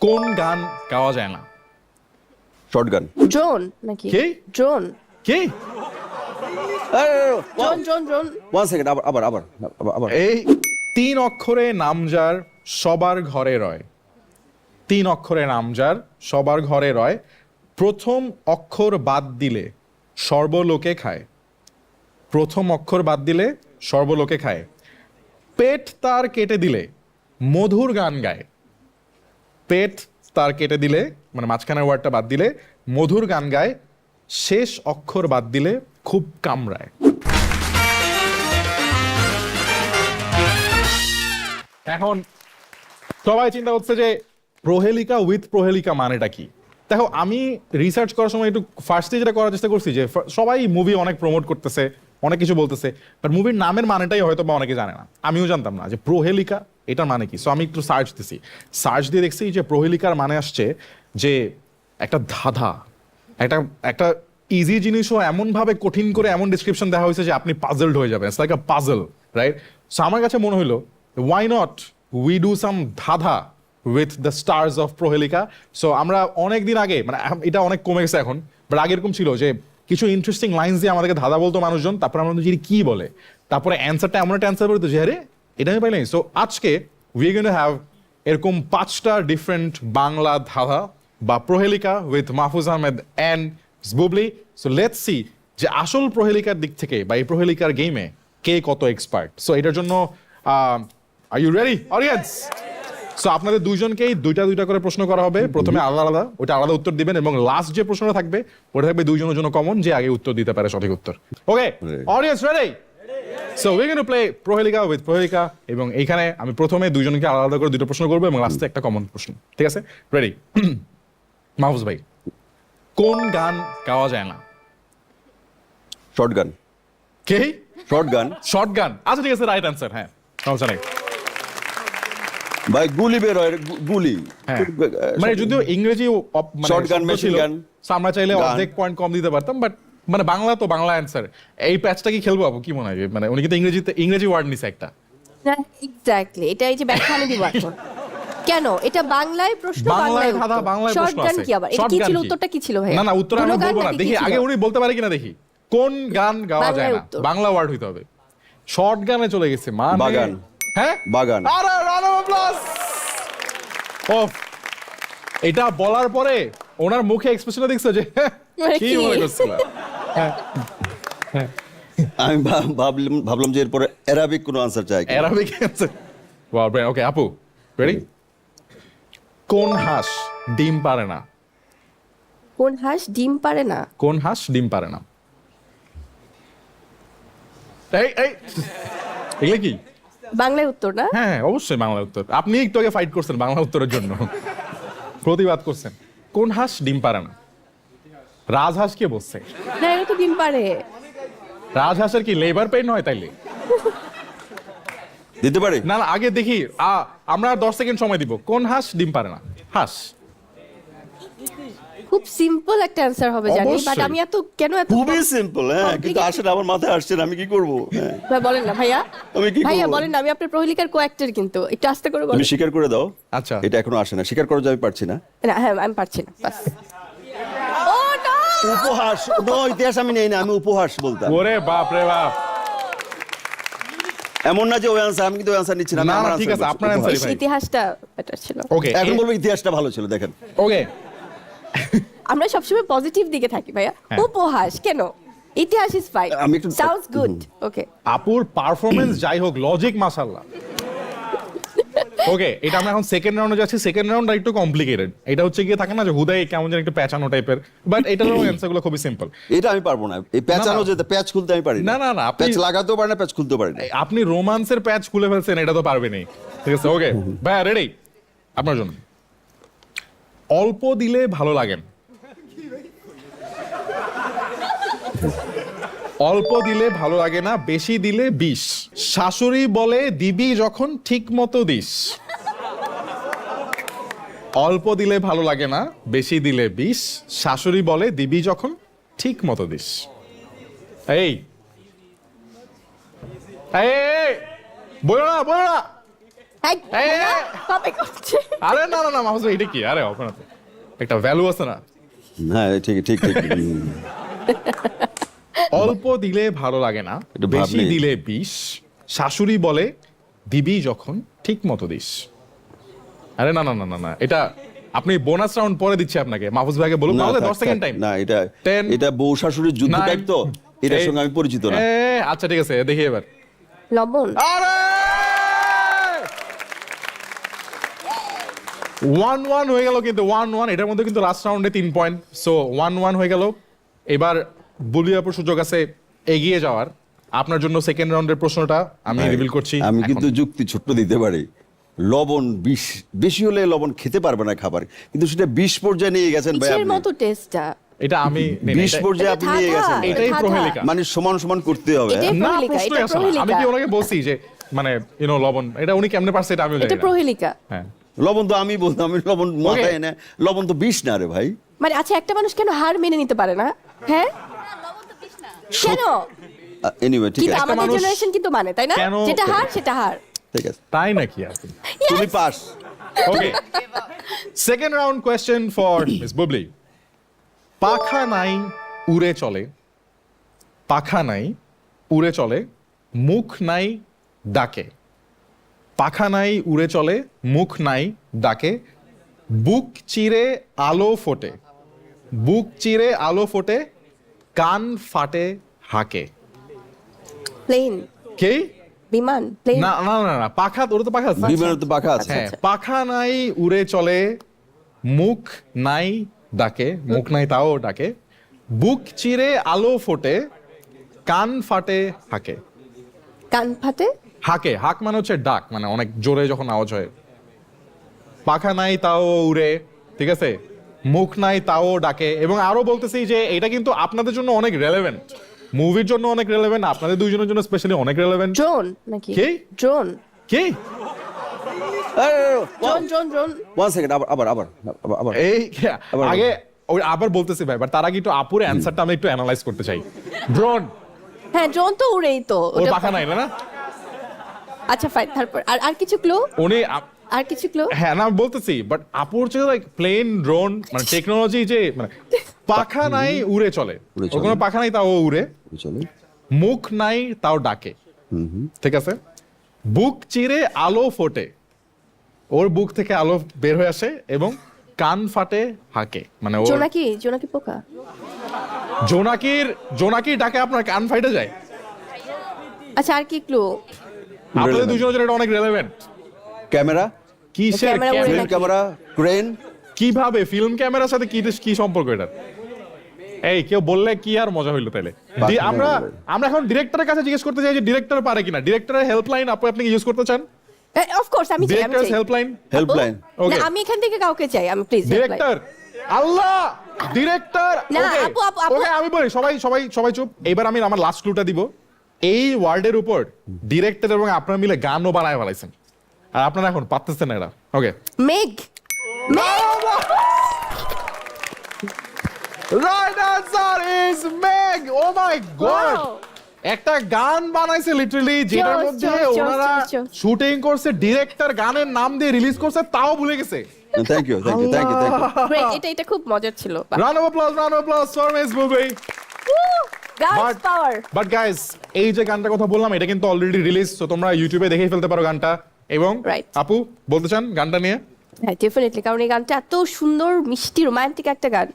কোন গান গাওয়া যায় না? শর্ট গান। ড্রোন নাকি? কে? ড্রোন কি? Drone drone drone one second আবার আবার আবার আবার- এই তিন অক্ষরে নামজার সবার ঘরে রয়। তিন অক্ষরে নামজার সবার ঘরে রয়। প্রথম অক্ষর বাদ দিলে সর্বলোকে খায়। প্রথম অক্ষর বাদ দিলে সর্বলোকে খায়। পেট তার কেটে দিলে মধুর গান গায়। পেট তার কেটে দিলে মানে মাঝখানের ওয়ার্ডটা বাদ দিলে, মধুর গান গায়, শেষ অক্ষর বাদ দিলে খুব কামড়ায়। এখন সবাই চিন্তা করছে যে প্রহেলিকা উইথ প্রহেলিকা মানেটা কি? দেখো, আমি রিসার্চ করার সময় একটু ফার্স্টে যেটা করার চেষ্টা করছি যে সবাই মুভি অনেক প্রমোট করতেছে, অনেক কিছু বলতেছে বাট মুভির নামের মানেটাই হয়তো বা অনেকে জানে না। আমিও জানতাম না যে প্রহেলিকা এটার মানে কি? সো আমি একটু সার্চ দিছি। সার্চ দিয়ে দেখছি যে প্রহেলিকার মানে আসছে যে একটা ধাঁধা। একটা একটা ইজি জিনিসও এমনভাবে কঠিন করে এমন ডিসক্রিপশন দেওয়া হয়েছে যে আপনি পাজলড হয়ে যাবেন। Like a puzzle right so আমার কাছে মনে হলো why not we do some ধাঁধা উইথ দ্য স্টার্স অফ প্রহেলিকা? সো আমরা অনেক দিন আগে মানে এটা অনেক কমে গেছে এখন বাট আগে এরকম ছিল যে কিছু ইন্টারেস্টিং লাইন্স দিয়ে আমাদেরকে ধাঁধা বলতো মানুষজন, তারপরে আমরা কি বলে? তারপরে অ্যান্সারটা এমন একটা অ্যান্সার বলতো যে, আরে এটা আমি পাইলাম সো আজকে উই গোয়েন হ্যাভ এরকম পাঁচটা ডিফারেন্ট বাংলা ধাঁধা বা প্রহেলিকা with Mahfuz Ahmed and Bubly. So let's see যে আসল প্রহেলিকার দিক থেকে বা এই প্রহেলিকার গেমে কে কত এক্সপার্ট সো এটার জন্য are you ready audience so আপনাদের দুইজনকেই দুইটা দুইটা করে প্রশ্ন করা হবে। প্রথমে আলাদা আলাদা ওটা আলাদা উত্তর দিবেন এবং লাস্ট যে প্রশ্নটা থাকবে ওটা থাকবে দুইজনের জন্য কমন যে আগে উত্তর দিতে পারে সঠিক উত্তর। Okay. Audience ready so we gonna play প্রহেলিকা with প্রহেলিকা এবং এইখানে আমি প্রথমে দুইজনকে আলাদা করে দুটো প্রশ্ন করব এবং লাস্টে একটা কমন প্রশ্ন। ঠিক আছে? রেডি মাহফুজ ভাই কোন গান গাওয়া যায় না? শর্ট গান কে? শর্ট গান শর্ট গান আচ্ছা ঠিক আছে রাইট অ্যান্সার হ্যাঁ। সমস্যা নেই। ভাই গুলি বের হয় গুলি। হ্যাঁ। মানে যদিও ইংরেজি মানে gun, machine gun. so আমরা চাইলে গান। অর্ধেক পয়েন্ট কম দিতে পারতাম বাট মানে বাংলা তো বাংলা অ্যান্সার এই প্যাচটা কি খেলব আপু? কি মনে হয়? মানে উনি কিন্তু ইংরেজিতে ইংরেজি ওয়ার্ড নিছে একটা। এক্স্যাক্টলি এটা এই যে ব্যাখ্যা আমি দিব এখন। কেন? এটা বাংলায় প্রশ্ন বাংলায় ধাঁধা বাংলায় প্রশ্ন আছে। কি আবার? এটা কি ছিল উত্তরটা কি ছিল ভাই না না উত্তর আমি বলব না। দেখি আগে উনি বলতে পারে কিনা দেখি। কোন গান গাওয়া যায় না? বাংলা ওয়ার্ড হইতে হবে। শর্ট গানে চলে গেছে। মানে বাগান। হ্যাঁ? বাগান। আরে রান অফ প্লাস অফ এটা বলার পরে ওনার মুখে এক্সপ্রেশনটা দেখছ যে মানে কি কি? মনে করছিল? আমি ভাবলাম ভাবলাম যে এরপরে অ্যারাবিক কোনো আনসার চাই। Arabic answer wow brain okay আপু রেডি কোন হাঁস ডিম পারে না? কোন হাঁস ডিম পারে না? কোন হাঁস ডিম পারে না? এই এই এগুলো কি? বাংলায় উত্তর না? হ্যাঁ হ্যাঁ, অবশ্যই বাংলা উত্তর। আপনি একটু আগে ফাইট করছেন বাংলা উত্তরের জন্য। প্রতিবাদ করছেন। কোন হাঁস ডিম পারে না? রাজহাঁস কে বলছে? না এরা তো ডিম পারে রাজহাঁসের কি লেবার পেন হয় তাইলে? দিতে পারি। না না আগে দেখি আ, আমরা আর দশ সেকেন্ড সময় দিব। কোন হাঁস ডিম পারে না? হাঁস। খুব সিম্পল একটা অ্যান্সার হবে জানি বাট অবশ্যই। আমি এত কেন এত খুবই সিম্পল হ্যাঁ কিন্তু. আসলে আমার মাথায় আসছে না আমি কি করব? হ্যাঁ। ভাই বলেন না ভাইয়া। আমি কি ভাইয়া করব? বলেন না আমি আপনার প্রহেলিকার কোঅ্যাক্টর কিন্তু একটু আস্তে করে বলেন। তুমি স্বীকার করে দাও আচ্ছা। এটা এখনও আসে না। স্বীকার করো যে আমি পারছি না। না হ্যাঁ আমি পারছি না বাস। না উপহাস? নো ইতিহাস আমি নেই না আমি উপহাস বলতাম। ওরে বাপ রে বাপ। এমন না যে ওই আনসার আমি কিন্তু ওই আনসার নিচ্ছি না না, না, ঠিক আছে, আপনার উপহাস। ভাই। ইতিহাসটা বেটার ছিল। ওকে এখন বলব ইতিহাসটা ভালো ছিল দেখেন। ওকে আমরা সবসময় পজিটিভ দিকে থাকি ভাইয়া। হ্যাঁ। উপহাস কেন? ইতিহাস is fine sounds good okay আপুর পারফরমেন্স যাই হোক লজিক মাশাল্লাহ ওকে এটা আমরা এখন সেকেন্ড রাউন্ডে যাচ্ছি। সেকেন্ড রাউন্ড একটু কমপ্লিকেটেড এটা হচ্ছে গিয়ে থাকে না যে হুদাই কেমন যেন একটু প্যাচানো টাইপের বাট এটার অ্যান্সারগুলো খুবই সিম্পল এটা আমি পারব না। এই প্যাচানো যেতে প্যাচ খুলতে আমি পারি না, না, না, আপনি- প্যাচ লাগাতেও পারি না প্যাচ খুলতেও পারি না। আপনি রোমান্সের প্যাচ খুলে ফেলছেন এটা তো পারবেনই ঠিক আছে ওকে ভাইয়া রেডি আপনার জন্য। অল্প দিলে ভালো লাগেন অল্প দিলে ভালো লাগে না বেশি দিলে বিষ। শাশুড়ি বলে দিবি যখন ঠিক মতো দিস। অল্প দিলে ভালো লাগে না বেশি দিলে বিষ। শাশুড়ি বলে দিবি যখন ঠিক মতো দিস। এই। বলো না বলো না। আরে না না না মাহফুজ এটা কি? আরে একটা ভ্যালু আছে না? হ্যাঁ ঠিক ঠিক ঠিক। অল্প দিলে ভালো লাগে না বেশি দিলে বিষ। শাশুড়ি বলে দিবি যখন ঠিক মতো দিস। আরে না না না না না এটা আপনি বোনাস রাউন্ড পরে দিচ্ছি আপনাকে। মাহফুজ ভাইকে বলুন না, তাহলে থাক, দশ সেকেন্ড টাইম না এটা এটা বউ শাশুড়ির যুদ্ধ টাইপ তো এটার সঙ্গে আমি পরিচিত না। আচ্ছা ঠিক আছে দেখি এবার। লবণ। আরে! ওয়ান ওয়ান হয়ে গেল কিন্তু ওয়ান ওয়ান এটার মধ্যে কিন্তু লাস্ট রাউন্ডে তিন পয়েন্ট সো ওয়ান ওয়ান হয়ে গেল। এবার বুলিয়াপুর সুযোগ আছে এগিয়ে যাওয়ার। আপনার জন্য সেকেন্ড রাউন্ডের প্রশ্নটা আমি রিভিল করছি আমি কিন্তু যুক্তি ছোট্ট দিতে পারি। লবণ বিষ বেশি হলে লবণ খেতে পারবে না খাবার কিন্তু সেটা বিষ পর্যায়ে নিয়ে গেছেন ভাই আপনি। মতো টেস্টটা এটা আমি বিষ পর্যায়ে আপনি নিয়ে গেছেন এটাই প্রহেলিকা। মানে সমান সমান করতে হবে? না না। আমি কি ওনাকে বলছি যে মানে ইউনো লবণ এটা উনি কেমনে পারছে এটা জানি এটা প্রহেলিকা। হ্যাঁ। লবণ তো আমি বলতাম আমি লবণ মাথায় এনে লবণ তো বিষ না রে ভাই। মানে আচ্ছা একটা মানুষ কেন হার মেনে নিতে পারে না? হ্যাঁ? কেন এনিওয়ে ঠিক কিন্তু আছে। আমাদের মানুষ জেনারেশন কিন্তু মানে তাই না? কেন- যেটা হার সেটা হার। ঠিক আছে। তাই নাকি আর? তুমি pass. Okay. Second round question for Miss Bubbly. পাখা নাই উড়ে চলে। পাখা নাই উড়ে চলে। মুখ নাই ডাকে। পাখা নাই উড়ে চলে। মুখ নাই ডাকে। বুক চিরে আলো ফোটে। বুক চিরে আলো ফোটে। কান ফাটে হাকে। প্লেন। কে? বিমান প্লেন। না না না না পাখা ওটা তো পাখা আছে। বিমানের তো পাখা আছে। হ্যাঁ পাখা নাই উড়ে চলে মুখ নাই ডাকে মুখ নাই তাও ডাকে বুক চিরে আলো ফোটে কান ফাটে হাকে। কান ফাটে? হাকে হাক মানে হচ্ছে ডাক মানে অনেক জোরে যখন আওয়াজ হয়। পাখা নাই তাও উড়ে ঠিক আছে? মুখ নাই তাও ডাকে। এবং আরও বলতেছি যে এটা কিন্তু আপনাদের জন্য অনেক রেলেভেন্ট মুভির জন্য অনেক রেলেভেন্ট আপনাদের দুইজনের জন্য স্পেশালি অনেক রেলেভেন্ট ড্রোন নাকি? কি? ড্রোন কি? Drone drone drone one second আবার আবার আবার এই আগে ওই আবার বলতেছি ভাই বাট তার আগে একটু আপুর অ্যান্সারটা আমি একটু অ্যানালাইজ করতে চাই। ড্রোন হ্যাঁ ড্রোন তো উড়েই তো ওর পাখা নাই না আচ্ছা ফাইন তারপর আর আর কিছু ক্লু উনি আর কিছু ক্লু হ্যাঁ না আমি বলতেছি বাট আপুর হচ্ছে লাইক প্লেন ড্রোন মানে টেকনোলজি যে মানে পাখা নাই উড়ে চলে। ওর কোনো পাখা নাই তাও ও উড়ে। চলে। মুখ নাই তাও ডাকে। ঠিক আছে? বুক চিরে আলো ফোটে। ওর বুক থেকে আলো বের হয়ে আসে এবং কান ফাটে হাকে। মানে ওর জোনাকি জোনাকি পোকা? জোনাকির জোনাকির ডাকে আপনার কান ফাইটে যায়। আচ্ছা আর কি ক্লু আপনাদের দুজনের জন্য এটা অনেক রেলেভেন্ট ক্যামেরা? কিসের ক্যামেরা উড়ে ক্যামেরা? ক্রেন কীভাবে ফিল্ম ক্যামেরার সাথে কি কি সম্পর্ক এটা এই কেউ বললে কি আর মজা হইল তাহলে আমরা আমরা এখন ডিরেক্টরের কাছে জিজ্ঞেস করতে চাই যে ডিরেক্টর পারে কিনা? ডিরেক্টরের হেল্পলাইন আপু আপনি ইউজ করতে চান? অফ কোর্স আমি চাই আমি ডিরেক্টর চাই। হেল্পলাইন হেল্পলাইন না Okay. আমি এখান থেকে কাউকে চাই আমি প্লিজ ডিরেক্টর আল্লাহ! ডিরেক্টর না, আপু, আপু, আপু। ওকে আমি বলি সবাই সবাই সবাই চুপ। এবার আমি আমার লাস্ট ক্লুটা দিব। এই ওয়ার্ডের উপর ডিরেক্টর এবং আপনারা মিলে গানও বানায় ফেলাইছেন। আর আপনারা এখন পারতেছেন না এটা ওকে মেঘ। মেঘ! রাইট আনসার ইজ মেগ ও মাই গড একটা গান বানাইছে লিটারালি যেটার মধ্যে ওনারা. শুটিং করছে ডিরেক্টর গানের নাম দিয়ে রিলিজ করছে তাও ভুলে গেছে। Thank you thank you thank you thank you great এটা এটা খুব মজার ছিল run off plus run off plus for miss movie but guys এই যে গানটার কথা বললাম এটা কিন্তু অলরেডি রিলিজ তো তোমরা ইউটিউবে দেখেই ফেলতে পারো গানটা। এবং. আপু বলতে চান গানটা নিয়ে? হ্যাঁ ডেফিনেটলি কারণ এই গানটা এত সুন্দর মিষ্টি রোমান্টিক একটা গান।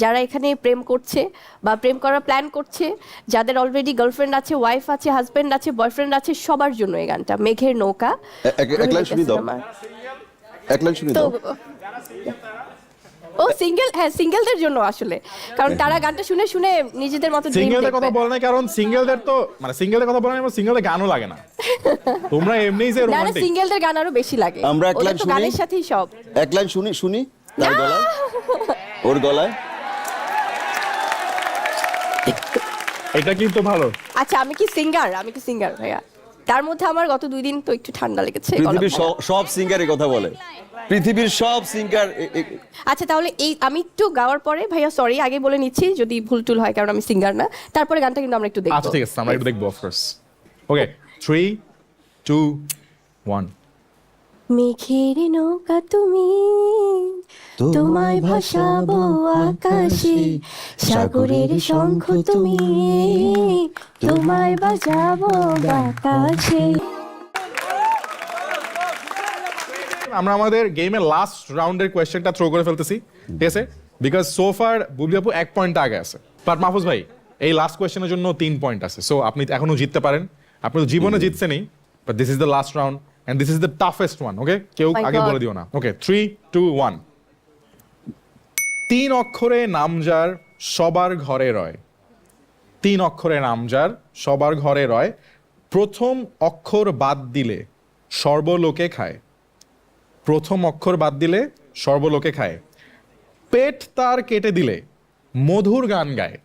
যারা এখানে প্রেম করছে বা প্রেম করার প্ল্যান করছে যাদের অলরেডি গার্লফ্রেন্ড আছে ওয়াইফ আছে হাজবেন্ড আছে বয়ফ্রেন্ড আছে সবার জন্য এই গানটা মেঘের নৌকা। এক লাইন শুনি দাও। এক লাইন শুনি দাও। ও সিঙ্গেল হ্যাঁ সিঙ্গেলদের জন্য আসলে। কারণ তারা গানটা শুনে শুনে নিজেদের মতো সিঙ্গেলদের কথা। বলে না কারণ সিঙ্গেলদের তো মানে সিঙ্গেলদের কথা বলে না সিঙ্গেলদের গানও লাগে না। তোমরা এমনিই যে রোমান্টিক সিঙ্গেলদের গান আরও বেশি লাগে। আমরা এক লাইন শুনি? গানের সাথেই সব। এক লাইন শুনি শুনি। তার গলায়। ওর গলায়। এটা কিন্তু ভালো। আচ্ছা আমি কি সিঙ্গার আমি কি সিঙ্গার ভাইয়া? তার মধ্যে আমার গত দুই দিন তো একটু ঠান্ডা লেগেছে পৃথিবীর। সব- সিঙ্গারের কথা বলে। পৃথিবীর সব সিঙ্গার আচ্ছা তাহলে এই আমি একটু গাওয়ার পরে ভাইয়া সরি আগে বলে নিচ্ছি যদি ভুল টুল হয় কারণ আমি সিঙ্গার না। তারপরে গানটা কিন্তু আমরা একটু দেখব। আচ্ছা ঠিক আছে আমরা একটু দেখব of course okay three two one মেঘের নৌকা তুমি তোমায় ভাসাবো আকাশে সাগরের শঙ্খ তুমি তোমায় বাজাবো বাতাসে আমরা আমাদের গেমের লাস্ট রাউন্ডের কোয়েশ্চেনটা থ্রো করে ফেলতেছি ঠিক আছে? বিকজ সো ফার বুবলি আপু এক পয়েন্ট আগে আছে। বাট মাহফুজ ভাই এই লাস্ট কোয়েশ্চেনের জন্য তিন পয়েন্ট আছে। সো আপনি এখনও জিততে পারেন। আপনি তো জীবনে জিতছেনই but this is the last round and this is the toughest one okay কেউ আগে. বলে দিও না। ওকে থ্রি টু ওয়ান তিন অক্ষরে নাম যার সবার ঘরে রয়। তিন অক্ষরে নাম যার সবার ঘরে রয়। প্রথম অক্ষর বাদ দিলে সর্বলোকে খায়। প্রথম অক্ষর বাদ দিলে সর্বলোকে খায়। পেট তার কেটে দিলে মধুর গান গায়।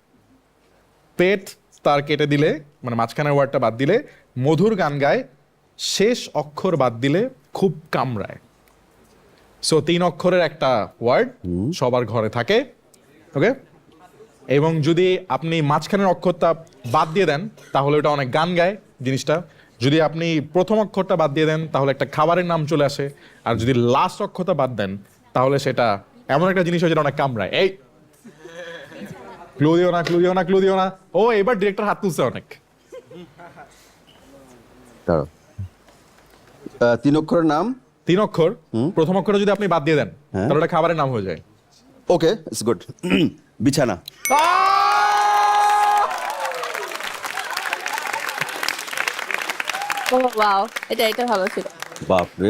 পেট তার কেটে দিলে মানে মাঝখানের ওয়ার্ডটা বাদ দিলে মধুর গান গায়। শেষ অক্ষর বাদ দিলে খুব কামড়ায়। সো তিন অক্ষরের একটা ওয়ার্ড সবার ঘরে থাকে ওকে এবং যদি আপনি মাঝখানের অক্ষরটা বাদ দিয়ে দেন তাহলে ওটা অনেক গান গায় জিনিসটা। যদি আপনি প্রথম অক্ষরটা বাদ দিয়ে দেন তাহলে একটা খাবারের নাম চলে আসে। আর যদি লাস্ট অক্ষরটা বাদ দেন তাহলে সেটা এমন একটা জিনিস হয় যেটা অনেক কামড়ায়। এই! ক্লু দিও না ক্লু দিও না ক্লু দিও না। ও এবার ডিরেক্টর হাত তুলছে অনেক। দাঁড়াও। তিন অক্ষরের নাম? তিন অক্ষর? প্রথম অক্ষরে যদি আপনি বাদ দিয়ে দেন হ্যাঁ। তাহলে ওটা খাবারের নাম হয়ে যায়। ওকে ইটস গুড বিছানা। ও ওয়াও এটা এটা ভালো ছিল। বাপরে।